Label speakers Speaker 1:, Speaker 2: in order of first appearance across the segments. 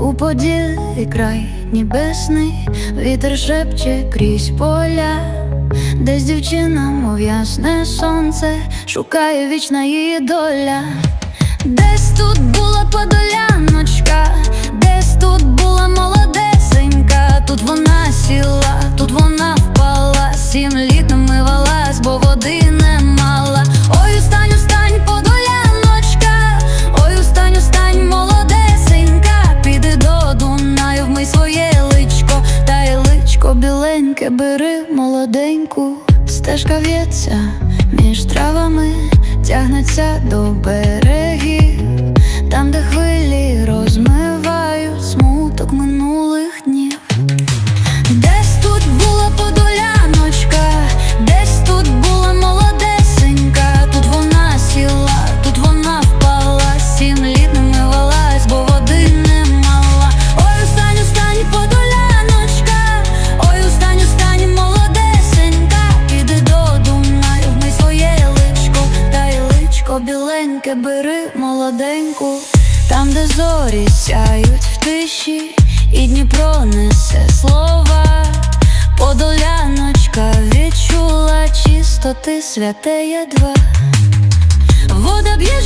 Speaker 1: у поділі край небесний, вітер шепче крізь поля, десь дівчина, мов ясне сонце, шукає вічна її доля. Десь тут була подоляночка, біленьке, бери молоденьку, стежка в'ється між травами, тягнеться до берегів, біленьке, бери молоденьку, там, де зорі сяють в тиші, і Дніпро несе слова. Подоляночка відчула чистоти святе ядва. Вода б'є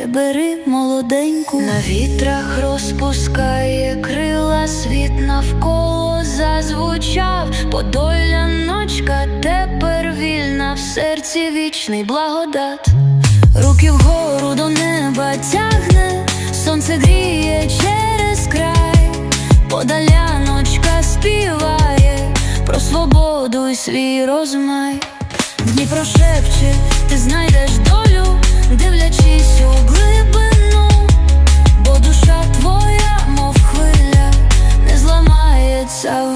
Speaker 1: біленьке, бери молоденьку. На вітрах розпускає крила, світ навколо зазвучав. Подоляночка тепер вільна, в серці вічний благодат. Руки вгору до неба тягне, сонце гріє через край, подаляночка співає про свободу і свій розмай. Дніпро шепче, ти знайдеш долю, дивлячись So